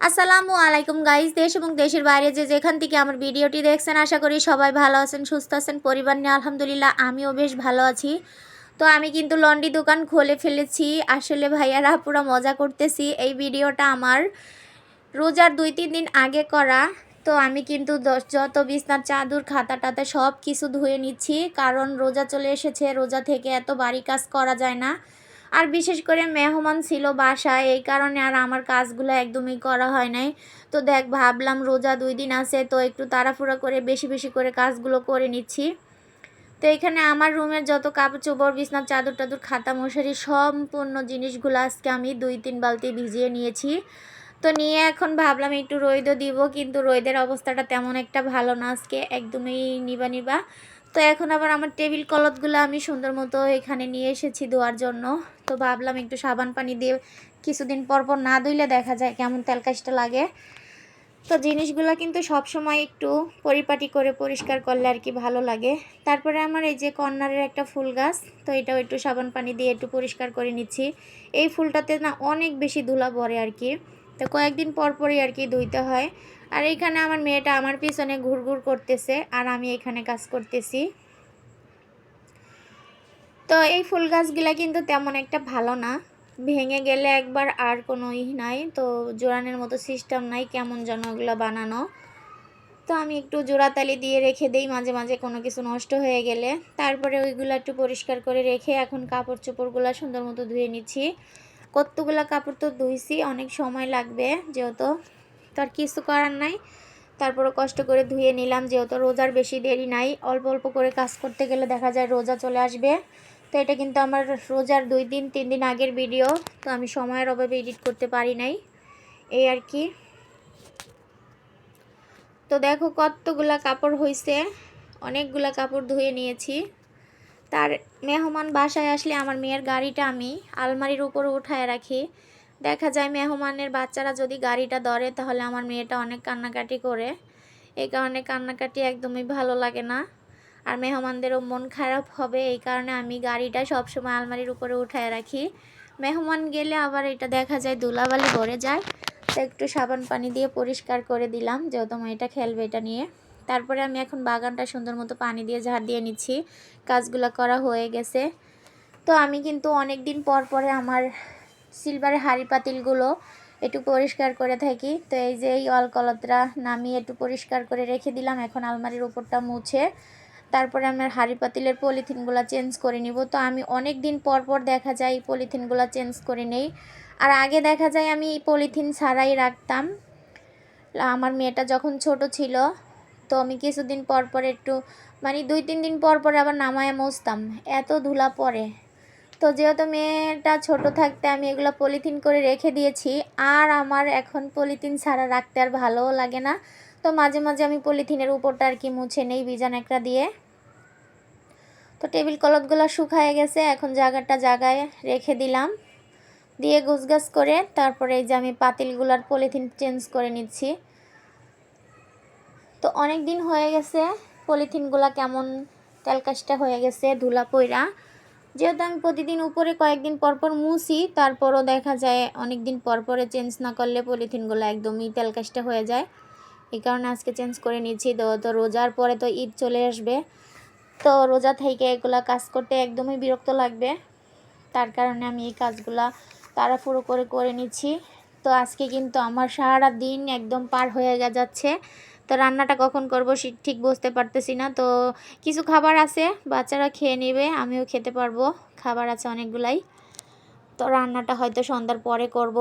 আসসালামু আলাইকুম গাইজ দেশ এবং দেশের বাইরে যে যেখান থেকে আমার ভিডিওটি দেখছেন, আশা করি সবাই ভালো আছেন, সুস্থ আছেন, পরিবার নিয়ে আলহামদুলিল্লাহ আমিও বেশ ভালো আছি। তো আমি কিন্তু লন্ডি দোকান খুলে ফেলেছি। আসলে ভাইয়ারা পুরো মজা করতেছি। এই ভিডিওটা আমার রোজার দুই তিন দিন আগে করা। তো আমি কিন্তু যত বিছনার চাদর, খাতা টাতা সব কিছু ধুয়ে নিচ্ছি। কারণ রোজা চলে এসেছে, রোজা থেকে এত বাড়ি কাজ করা যায় না। আর বিশেষ করে মেহমান ছিল বাসায়, এই কারণে আর আমার কাজগুলো একদমই করা হয় নাই। তো দেখ, ভাবলাম রোজা দুই দিন আছে, তো একটু তাড়াফুড়া করে বেশি বেশি করে কাজগুলো করে নিচ্ছি। তো এখানে আমার রুমের যত কাপড় চোপড় বিছনার চাদর টাদর খাতা মশারি, সম্পূর্ণ জিনিসগুলো আজকে আমি দুই তিন বালতি ভিজিয়ে নিয়েছি। তো নিয়ে এখন ভাবলাম একটু রোদও দিব, কিন্তু রোদের অবস্থাটা তেমন একটা ভালো না আজকে, একদমই নিবা নিবা। তো এখন আবার আমার টেবিল কলতগুলো আমি সুন্দর মতো এখানে নিয়ে এসেছি ধোয়ার জন্য। তো ভাবলাম একটু সাবান পানি দিয়ে কিছুদিন পর পর না ধুইলে দেখা যায় কেমন তেলকাশটা লাগে। তো জিনিসগুলো কিন্তু সব সময় একটু পরিপাটি করে পরিষ্কার করলে আর কি ভালো লাগে। তারপরে আমার এই যে কর্নারের একটা ফুল গাছ, তো এটাও একটু সাবান পানি দিয়ে একটু পরিষ্কার করে নিচ্ছি। এই ফুলটাতে না অনেক বেশি ধুলা পড়ে আর কি। তো কয়েকদিন পর পরই আর কি ধুইতে হয়। আর এইখানে আমার মেয়েটা আমার পিছনে ঘুরঘুর করতেছে আর আমি এখানে কাজ করতেছি। তো এই ফুল গাছগুলা কিন্তু তেমন একটা ভালো না। ভেঙে গেলে একবার আর কোনো ই নাই। তো জোড়ানের মতো সিস্টেম নাই কেমন যেন ওগুলো বানানো। তো আমি একটু জোড়াতালি দিয়ে রেখে দেই মাঝে মাঝে কোনো কিছু নষ্ট হয়ে গেলে। তারপরে ওইগুলো একটু পরিষ্কার করে রেখে এখন কাপড় চোপড়গুলো সুন্দর মতো ধুয়ে নিচ্ছি। কতগুলো কাপড় তো ধুইছি, অনেক সময় লাগবে যেহেতু তার কিছু করার নাই। তারপরে কষ্ট করে ধুয়ে নিলাম, যেহেতু রোজার বেশি দেরি নাই। অল্প অল্প করে কাজ করতে গেলে দেখা যায় রোজা চলে আসবে। তো এটা কিন্তু আমার রোজার দুই দিন, তিন দিন আগের ভিডিও তো আমি সময়ের অভাবে এডিট করতে পারি নাই। এই আর কি। তো দেখো কতগুলা কাপড় হয়েছে অনেকগুলা কাপড় ধুয়ে নিয়েছি। তার মেহমান বাসায় আসলে আমার মেয়ের গাড়িটা আমি আলমারির উপরে উঠায় রাখি। দেখা যায় মেহমানের বাচ্চারা যদি গাড়িটা ধরে তাহলে আমার মেয়েটা অনেক কান্নাকাটি করে। এই কারণে কান্নাকাটি একদমই ভালো লাগে না। আর মেহমানদেরও মন খারাপ হবে, এই কারণে আমি গাড়িটা সবসময় আলমারির উপরে উঠায় রাখি। মেহমান গেলে আবার এটা দেখা যায় ধুলাবালি ভরে যায়। তো একটু সাবান পানি দিয়ে পরিষ্কার করে দিলাম, যেহেতু মেয়েটা খেলবে এটা নিয়ে। তারপরে আমি এখন বাগানটা সুন্দর মতো পানি দিয়ে ঝাড় দিয়ে নিচ্ছি। কাজগুলো করা হয়ে গেছে। তো আমি কিন্তু অনেক দিন পর পরে আমার সিলভারের হাঁড়ি পাতিলগুলো একটু পরিষ্কার করে থাকি। তো এই যে এই অলকলতরা নামিয়ে একটু পরিষ্কার করে রেখে দিলাম। এখন আলমারির উপরটা মুছে তারপরে আমার হাঁড়ি পাতিলের পলিথিনগুলো চেঞ্জ করে নিব। তো আমি অনেক দিন পর পর দেখা যায় এই পলিথিনগুলো চেঞ্জ করে নেই। আর আগে দেখা যায় আমি এই পলিথিন ছাড়াই রাখতাম। আমার মেয়েটা যখন ছোট ছিল তো আমি কিছুদিন পর পর একটু মানে দুই, তিন দিন পর পর আবার নামায় মুছতাম, এত ধুলা পড়ে। তো যেহেতু মেয়েটা ছোট থাকতে আমি এগুলো পলিথিন করে রেখে দিয়েছি, আর আমার এখন পলিথিন ছাড়া রাখতে আর ভালোও লাগে না, তো মাঝে মাঝে আমি পলিথিনের উপরটা আর কি মুছে নেই বিজান একটা দিয়ে। তো টেবিল কলতগুলো শুকায় গেছে, এখন জায়গাটা জায়গায় রেখে দিলাম। দিয়ে গুছগাছ করে তারপরে এই যে আমি পাতিলগুলার পলিথিন চেঞ্জ করে নিচ্ছি। তো অনেক দিন হয়ে গেছে, পলিথিনগুলা কেমন তেলকাশটা হয়ে গেছে, ধুলা পইরা। যেহেতু আমি প্রতিদিন উপরে কয়েকদিন পর পর মুছি, তারপরও দেখা যায় অনেক দিন পর পরে চেঞ্জ না করলে পলিথিনগুলো একদমই তেলকাশটা হয়ে যায়। এই কারণে আজকে চেঞ্জ করে নিচ্ছি তো তো রোজার পরে তো ঈদ চলে আসবে। তো রোজা থেকে এগুলা কাজ করতে একদমই বিরক্ত লাগবে। তার কারণে আমি এই কাজগুলা তাড়াহুড়ো করে করে নিচ্ছি। তো আজকে কিন্তু আমার সারা দিন একদম পার হয়ে যাচ্ছে। তো রান্নাটা কখন করব ঠিক বুঝতে পারতেছি না। তো কিছু খাবার আছে, বাচ্চারা খেয়ে নেবে, আমিও খেতে পারব। খাবার আছে অনেকগুলাই। তো রান্নাটা হয়তো সন্ধ্যার পরে করব।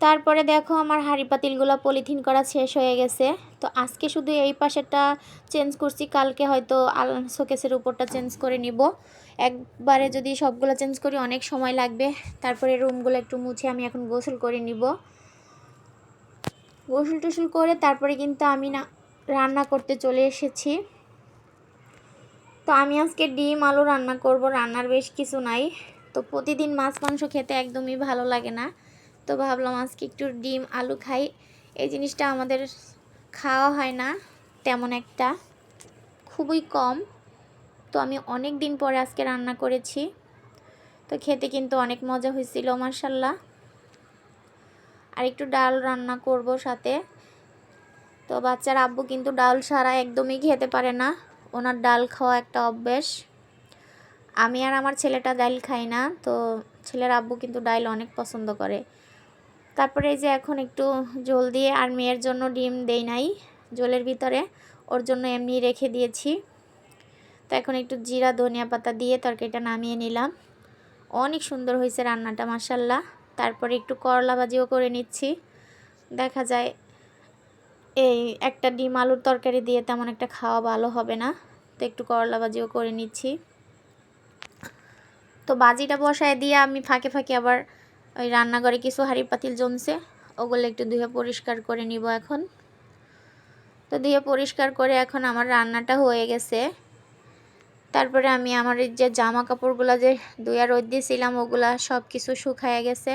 তারপরে দেখো আমার হাঁড়ি পাতিলগুলো পলিথিন করা শেষ হয়ে গেছে। তো আজকে শুধু এই পাশেরটা চেঞ্জ করছি, কালকে হয়তো আল শোকেসের উপরটা চেঞ্জ করে নিব। একবারে যদি সবগুলো চেঞ্জ করি অনেক সময় লাগবে। তারপরে রুমগুলো একটু মুছে আমি এখন গোসল করে নিব। গোসল টোসল করে তারপরে কিন্তু আমি না রান্না করতে চলে এসেছি। তো আমি আজকে ডিম, আলু রান্না করব, রান্নার বেশ কিছু নাই। তো প্রতিদিন মাছ, মাংস খেতে একদমই ভালো লাগে না। তো ভাবলাম আজকে একটু ডিম, আলু খাই। এই জিনিসটা আমাদের খাওয়া হয় না তেমন একটা, খুবই কম। তো আমি অনেক দিন পরে আজকে রান্না করেছি। তো খেতে কিন্তু অনেক মজা হয়েছিল মার্শাল্লাহ আর একটু ডাল রান্না করব সাথে। তো বাচ্চার আব্বু কিন্তু ডাল ছাড়া একদমই খেতে পারে না। ওনার ডাল খাওয়া একটা অভ্যেস। আমি আর আমার ছেলেটা ডাল খাই না, তো ছেলের আব্বু কিন্তু ডাল অনেক পছন্দ করে। তারপরে এই যে এখন একটু জল দিয়ে আর মেয়ের জন্য ডিম দেই নাই জলের ভিতরে, ওর জন্য এমনি রেখে দিয়েছি। তো এখন একটু জিরা, ধনিয়া পাতা দিয়ে তরকারিটা নামিয়ে নিলাম। অনেক সুন্দর হয়েছে রান্নাটা মাসাল্লাহ তারপরে একটু করলা ভাজিও করে নিচ্ছি। দেখা যায় এই একটা ডিম আলুর তরকারি দিয়ে তেমন একটা খাওয়া ভালো হবে না, তো একটু করলা ভাজিও করে নিচ্ছি। তো বাজিটা বসায় দিয়ে আমি ফাঁকে ফাঁকে আবার ওই রান্নাঘরে কিছু হাঁড়ি পাতিল জমছে, ওগুলো একটু ধুয়ে পরিষ্কার করে নিব এখন। তো ধুয়ে পরিষ্কার করে এখন আমার রান্নাটা হয়ে গেছে। তারপরে আমি আমার যে জামা কাপড়গুলো যে ধুয়া রোদ দিয়েছিলাম ওগুলা সব কিছু শুকায় গেছে।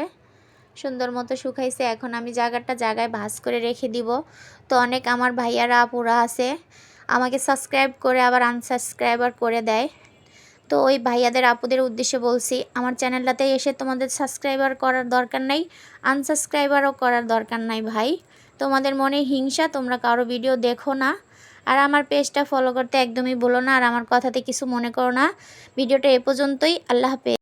সুন্দর মতো শুকাইছে। এখন আমি জায়গাটা জায়গায় ভাজ করে রেখে দিব। তো অনেক আমার ভাইয়ারা, আপুরা আছে, আমাকে সাবস্ক্রাইব করে আবার আনসাবস্ক্রাইবার করে দেয়। তো ওই ভাইয়াদের, আপুদের উদ্দেশ্যে বলছি, আমার চ্যানেলটাতে এসে তোমাদের সাবস্ক্রাইবার করার দরকার নাই আনসাবস্ক্রাইবারও করার দরকার নাই ভাই। তোমাদের মনে হিংসা, তোমরা কারও ভিডিও দেখো না। আর আমার পেজটা ফলো করতে একদমই বলো না, আর আমার কথাতে কিছু মনে করো না। ভিডিওটা এ পর্যন্তই, আল্লাহ হাফেজ।